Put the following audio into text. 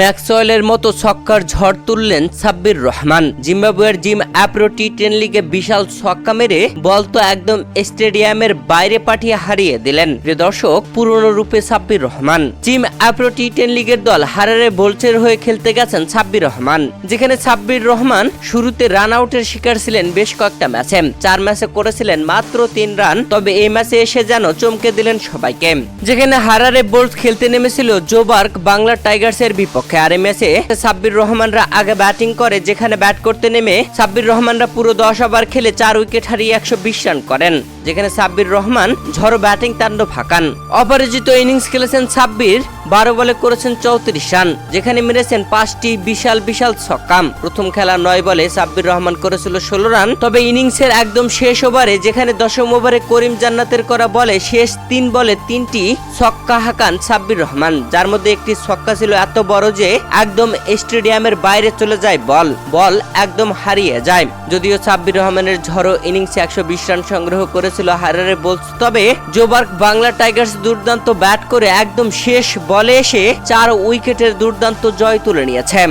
ম্যাক্সওয়েলের মতো ছক্কার ঝড় তুললেন সাব্বির রহমান। জিম্বাবুয়ের জিম অ্যাপ্রো টি টেন লিগে বিশাল ছক্কা মেরে বল তো একদম স্টেডিয়ামের বাইরে পাঠিয়ে হারিয়ে দিলেন। প্রিয় দর্শক, পুরনো রূপে Sabbir Rahman. Zim Afro T ten লিগের দল হারারে বোলচের হয়ে খেলতে গেছেন সাব্বির রহমান। যেখানে সাব্বির রহমান শুরুতে রান আউটের শিকার ছিলেন বেশ কয়েকটা ম্যাচে। চার ম্যাচে করেছিলেন মাত্র তিন রান, তবে এই ম্যাচে এসে যেন চমকে দিলেন সবাইকে। যেখানে হারারে বোল্ট খেলতে নেমেছিল জোবার্ক বাংলা টাইগার্সের বিপক্ষে। আর এই ম্যাচে সাব্বির রহমানরা আগে ব্যাটিং করে, যেখানে ব্যাট করতে নেমে সাব্বির রহমানরা পুরো দশ ওভার খেলে চার উইকেট হারিয়ে একশো বিশ রান করেন, যেখানে সাব্বির রহমান ঝড়ো ব্যাটিং তাণ্ডব ফাঁকান অপরাজিত ইনিংস খেলেছেন সাব্বির। বারো বলে করেছেন চৌত্রিশ রান, যেখানে মেরেছেন পাঁচটি বিশাল বিশাল ছক্কাম। প্রথম খেলা নয় বলে সাব্বির রহমান করেছিল ষোলো রান, তবে ইনিংসের একদম শেষ ওভারে, যেখানে দশম ওভারে করিম জান্নাতের করা বলে শেষ তিন বলে তিনটি ছক্কা হাঁকান সাব্বির রহমান। যার মধ্যে একটি ছক্কা ছিল এত বড় যে, একদম স্টেডিয়ামের বাইরে চলে যায় বল বল একদম হারিয়ে যায়। যদিও সাব্বির রহমানের ঝড়ো ইনিংসে একশো বিশ রান সংগ্রহ করেছিল হারারে বোলস, তবে জোবার্ক বাংলা টাইগার্স দুর্দান্ত ব্যাট করে একদম শেষ বলে এসে চার উইকেটের দুর্দান্ত জয় তুলে নিয়েছে